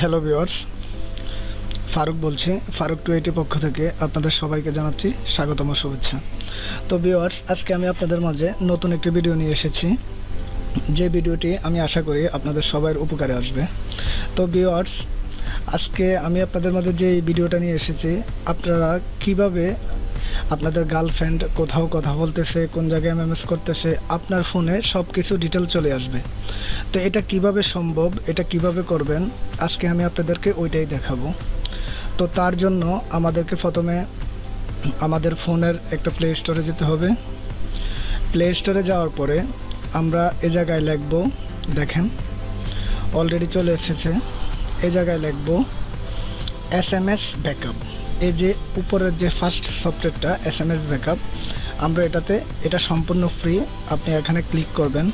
Hello viewers Faruk বলছি Faruk two এইটি পক্ষ থেকে আপনাদের সবাইকে জানাচ্ছি স্বাগতম শুভেচ্ছা। তো ভিওয়ার্স আজকে আমি আপনাদের মাঝে নতুন একটি ভিডিও নিয়ে এসেছি। যে ভিডিওটি আমি আশা করি আপনাদের সবার উপকারে আসবে। তো ভিওয়ার্স আজকে আমি আপনাদের মধ্যে যে ভিডিওটা নিয়ে এসেছি, আপনারা কীভাবে আপনাদের গার্লফ্রেন্ড কোথাও কথা বলতেছে, কোন জায়গায় এমএমএস করতেছে, আপনার ফোনে সব কিছু ডিটেল চলে আসবে। তো এটা কীভাবে সম্ভব, এটা কীভাবে করবেন, আজকে আমি আপনাদেরকে ওইটাই দেখাবো। তো তার জন্য আমাদেরকে প্রথমে আমাদের ফোনের একটা প্লে স্টোরে যেতে হবে। প্লে স্টোরে যাওয়ার পরে আমরা এ জায়গায় লিখব, দেখেন অলরেডি চলে এসেছে। এ জায়গায় লিখব এস এম এস ব্যাকআপ। এই যে উপরের যে ফার্স্ট সফটওয়্যারটা এস এম এস ব্যাকআপ, আমরা এটাতে, এটা সম্পূর্ণ ফ্রি আপনি এখানে ক্লিক করবেন।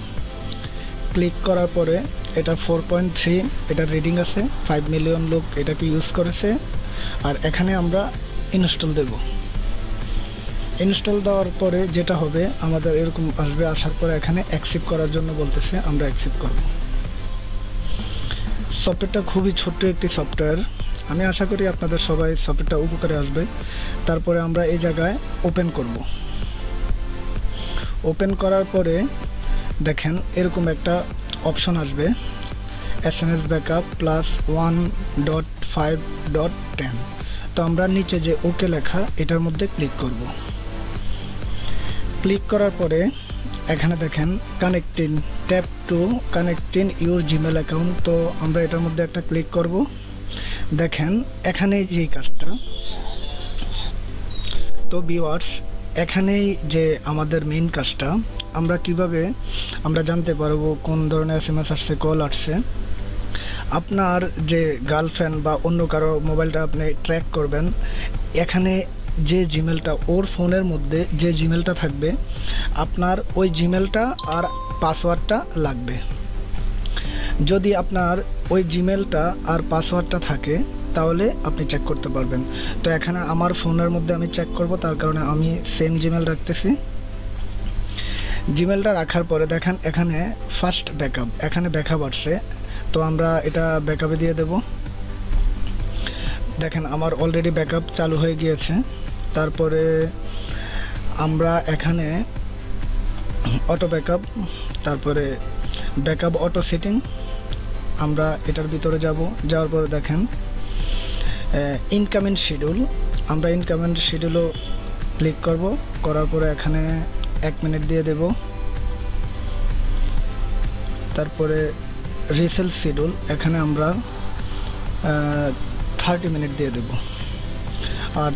ক্লিক করার পরে এটা ফোর পয়েন্ট থ্রি এটা রিডিং আছে ফাইভ মিলিয়ন লোক এটাকে ইউজ করেছে, আর এখানে আমরা ইনস্টল দেব। ইনস্টল দেওয়ার পরে যেটা হবে, আমাদের এরকম আসবে, আসার পরে এখানে অ্যাকসেপ্ট করার জন্য বলতেছে, আমরা অ্যাকসেপ্ট করব। সফটওয়্যারটা খুবই ছোট্ট একটি সফটওয়্যার আমি আশা করি আপনাদের সবাই সফটওয়্যারটা উপকারে আসবে। তারপরে আমরা এই জায়গায় ওপেন করব। ওপেন করার পরে দেখেন এরকম একটা অপশন আসবে। S M S backup plus one dot five dot ten তো আমরা নিচে যে ওকে লেখা, এটার মধ্যে ক্লিক করব। ক্লিক করার পরে এখানে দেখেন connecting tap to connecting your Gmail account তো আমরা এটার মধ্যে একটা ক্লিক করব। দেখেন এখানে যে কাজটা, তো ভিওয়ার্স এখানেই যে আমাদের মেইন কাজটা, আমরা কীভাবে, আমরা জানতে পারব কোন ধরনের এস এম এস আসছে কল আসছে। আপনার যে গার্লফ্রেন্ড বা অন্য কারও মোবাইলটা আপনি ট্র্যাক করবেন, এখানে যে জিমেলটা ওর ফোনের মধ্যে যে জিমেলটা থাকবে, আপনার ওই জিমেলটা আর পাসওয়ার্ডটা লাগবে। যদি আপনার ওই জিমেলটা আর পাসওয়ার্ডটা থাকে, তাহলে আপনি চেক করতে পারবেন। তো এখানে আমার ফোনের মধ্যে আমি চেক করব, তার কারণে আমি সেম জিমেল রাখতেছি। জিমেলটা রাখার পরে দেখেন, এখানে ফার্স্ট ব্যাকআপ এখানে ব্যাকআপ আসছে। তো আমরা এটা ব্যাকআপে দিয়ে দেব। দেখেন, আমার অলরেডি ব্যাকআপ চালু হয়ে গিয়েছে। তারপরে আমরা এখানে অটো ব্যাকআপ তারপরে ব্যাকআপ অটো সেটিং আমরা এটার ভিতরে যাব, যাওয়ার পরে দেখেন ইনকামেন্ট শিডিউল আমরা ইনকামেন্ট শিডিউলও ক্লিক করব, করার পরে এখানে এক মিনিট দিয়ে দেব। তারপরে রিসেল শিডিউল এখানে আমরা থার্টি মিনিট দিয়ে দেব। আর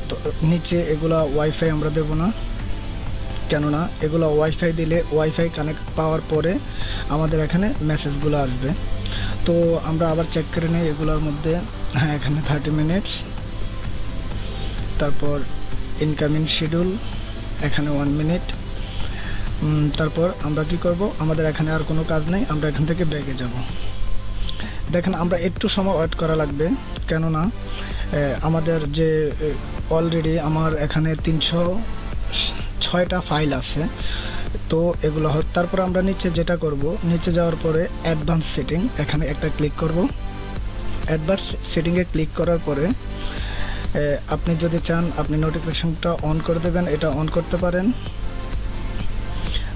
নিচে এগুলা ওয়াইফাই আমরা দেব না। কেননা এগুলো ওয়াইফাই দিলে ওয়াইফাই কানেক্ট পাওয়ার পরে আমাদের এখানে মেসেজগুলো আসবে। তো আমরা আবার চেক করে নিই এগুলোর মধ্যে। হ্যাঁ এখানে থার্টি মিনিটস তারপর ইনকামিং শিডিউল এখানে ওয়ান মিনিট তারপর আমরা কি করব? আমাদের এখানে আর কোনো কাজ নেই। আমরা এখান থেকে ব্যাগে যাব। দেখেন, আমরা একটু সময় ওয়েট করা লাগবে, কেননা আমাদের যে অলরেডি আমার এখানে তিনশো ছয়টা ফাইল আছে, তো এগুলো তারপর আমরা নিচে যেটা করব, নিচে যাওয়ার পরে অ্যাডভান্স সেটিং এখানে একটা ক্লিক করব। অ্যাডভান্স সেটিংয়ে ক্লিক করার পরে আপনি যদি চান, আপনি নোটিফিকেশনটা অন করে দেবেন, এটা অন করতে পারেন।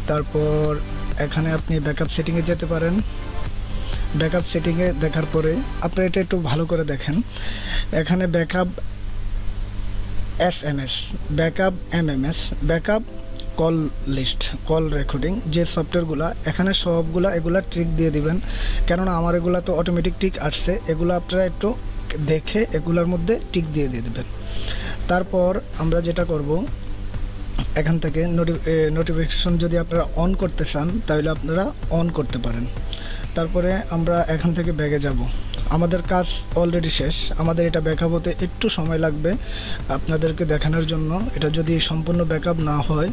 তারপর এখানে আপনি ব্যাকআপ সেটিংয়ে যেতে পারেন। ব্যাকআপ সেটিংয়ে দেখার পরে আপনি এটা একটু ভালো করে দেখেন। এখানে backup S M S backup M M S backup call list call recording যে সফটওয়্যারগুলো এখানে সবগুলা এগুলা ট্রিক দিয়ে দিবেন। কেননা আমার এগুলা তো অটোমেটিক টিক আসছে, এগুলো আপনারা একটু দেখে এগুলোর মধ্যে টিক দিয়ে দিয়ে দেবেন। তারপর আমরা যেটা করব, এখান থেকে নোটিফিকেশন যদি আপনারা অন করতে চান, তাহলে আপনারা অন করতে পারেন। তারপরে আমরা এখান থেকে ব্যাগে যাব। আমাদের কাজ অলরেডি শেষ। আমাদের এটা ব্যাকআপ হতে একটু সময় লাগবে আপনাদেরকে দেখানোর জন্য। এটা যদি সম্পূর্ণ ব্যাকআপ না হয়,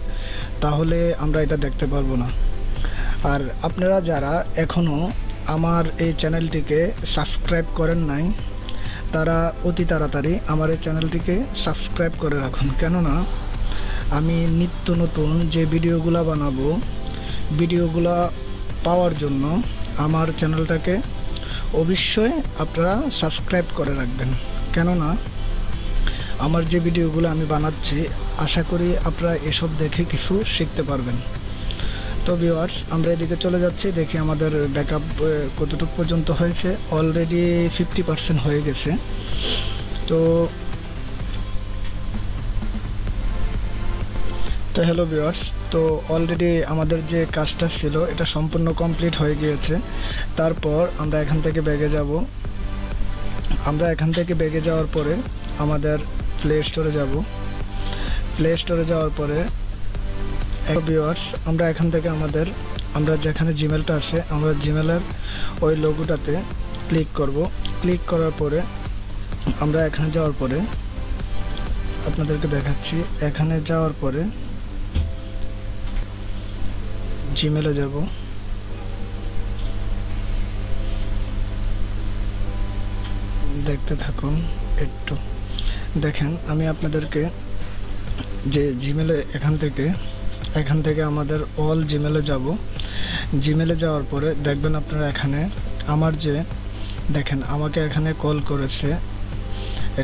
তাহলে আমরা এটা দেখতে পারব না। আর আপনারা যারা এখনও আমার এই চ্যানেলটিকে সাবস্ক্রাইব করেন নাই, তারা অতি তাড়াতাড়ি আমার এই চ্যানেলটিকে সাবস্ক্রাইব করে রাখুন। কেননা, আমি নিত্য নতুন যে ভিডিওগুলো বানাবো ভিডিওগুলো পাওয়ার জন্য আমার চ্যানেলটাকে অবশ্যই আপনারা সাবস্ক্রাইব করে রাখবেন। কেননা, আমার যে ভিডিওগুলো আমি বানাচ্ছি, আশা করি আপনারা এসব দেখে কিছু শিখতে পারবেন। তো ভিওয়ার্স আমরা এদিকে চলে যাচ্ছি, দেখি আমাদের ব্যাকআপ কতটুকু পর্যন্ত হয়েছে। অলরেডি ফিফটি পার্সেন্ট হয়ে গেছে। তো তো হ্যালো ভিওয়ার্স তো অলরেডি আমাদের যে কাজটা ছিল, এটা সম্পূর্ণ কমপ্লিট হয়ে গিয়েছে। তারপর আমরা এখান থেকে ব্যাগে যাব। আমরা এখান থেকে ব্যাগে যাওয়ার পরে আমাদের প্লে স্টোরে যাব। প্লে স্টোরে যাওয়ার পরে ভিওয়ার্স আমরা এখান থেকে আমাদের, আমরা যেখানে জিমেলটা আছে, আমরা জিমেলের ওই লোগোটাতে ক্লিক করব। ক্লিক করার পরে, আমরা এখানে যাওয়ার পরে, আপনাদেরকে দেখাচ্ছি, এখানে যাওয়ার পরে জিমেলে যাব। দেখতে থাকুন একটু। দেখেন, আমি আপনাদেরকে যে জিমেলে এখান থেকে এখান থেকে আমাদের অল জিমেলে যাব। জিমেলে যাওয়ার পরে দেখবেন আপনারা এখানে আমার যে, দেখেন, আমাকে এখানে কল করেছে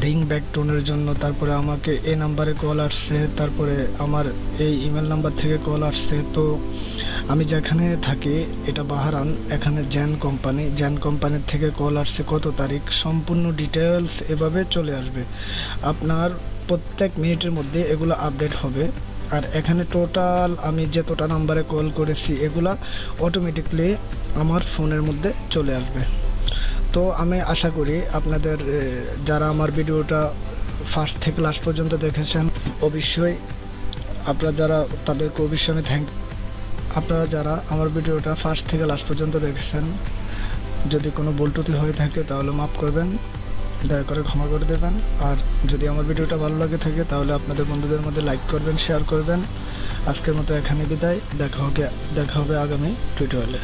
রিং ব্যাক টোনের জন্য, তারপরে আমাকে এ নাম্বারে কল আসছে, তারপরে আমার এই ইমেল নাম্বার থেকে কল আসছে, তো আমি যেখানে থাকি, এটা বাহারান। এখানে জ্যান কোম্পানি। জ্যান কোম্পানির থেকে কল আসছে কত তারিখ? সম্পূর্ণ ডিটেলস এভাবে চলে আসবে। আপনার প্রত্যেক মিনিটের মধ্যে এগুলো আপডেট হবে। আর এখানে টোটাল আমি যতটা নাম্বারে কল করেছি, এগুলা অটোমেটিকলি আমার ফোনের মধ্যে চলে আসবে। তো আমি আশা করি আপনাদের যারা আমার ভিডিওটা ফার্স্ট থেকে লাস্ট পর্যন্ত দেখেছেন, অবশ্যই আপনারা যারা তাদেরকে অবশ্যই আমি থ্যাংক আপনারা যারা আমার ভিডিওটা ফার্স্ট থেকে লাস্ট পর্যন্ত দেখছেন, যদি কোনো বলটুতি হয়ে থাকে তাহলে মাফ করবেন, দয়া করে ক্ষমা করে দেবেন। আর যদি আমার ভিডিওটা ভালো লাগে থাকে তাহলে আপনাদের বন্ধুদের মধ্যে লাইক করবেন শেয়ার করবেন। আজকের মতো এখানে বিদায়, দেখা হবে দেখা হবে আগামী টিউটোরিয়ালে